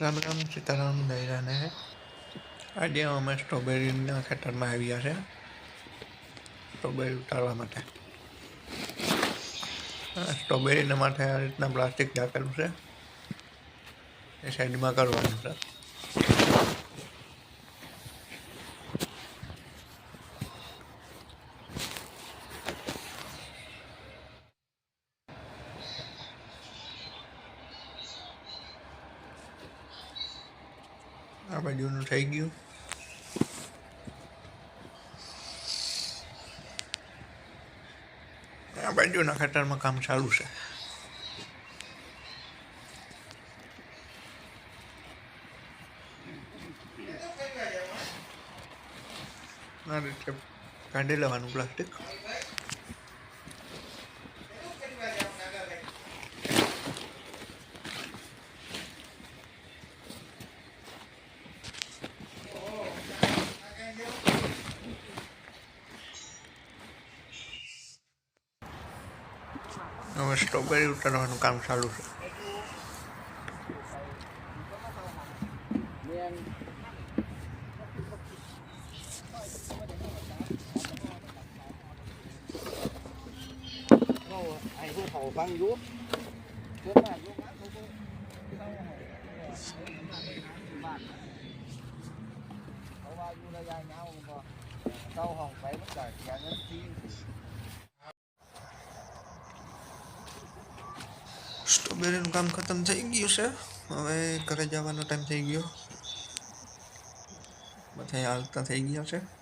રામ રામ, સીતારામ દૈરાને આજે અમે સ્ટ્રોબેરીના ખેતરમાં આવ્યા છે, સ્ટ્રોબેરી ઉતારવા માટે. સ્ટ્રોબેરીના માટે આ રીતના પ્લાસ્ટિક ઢાંકેલું છે. એ સાઈડમાં કરવાનું છે. આ બાજુનું થઈ ગયું. આ બાજુના ખેતરમાં કામ ચાલુ છે. આ રીતે કાઢી લેવાનું પ્લાસ્ટિક. હવે સ્ટ્રોબેરી ઉતારવાનું કામ ચાલુ છે Sau hồng phải mất cả nhà nhân thiên સ્ટ્રોબેરીનું કામ ખતમ થઈ ગયું છે. હવે ઘરે જવાનો ટાઈમ થઈ ગયો. બધા હાલતા થઈ ગયા છે.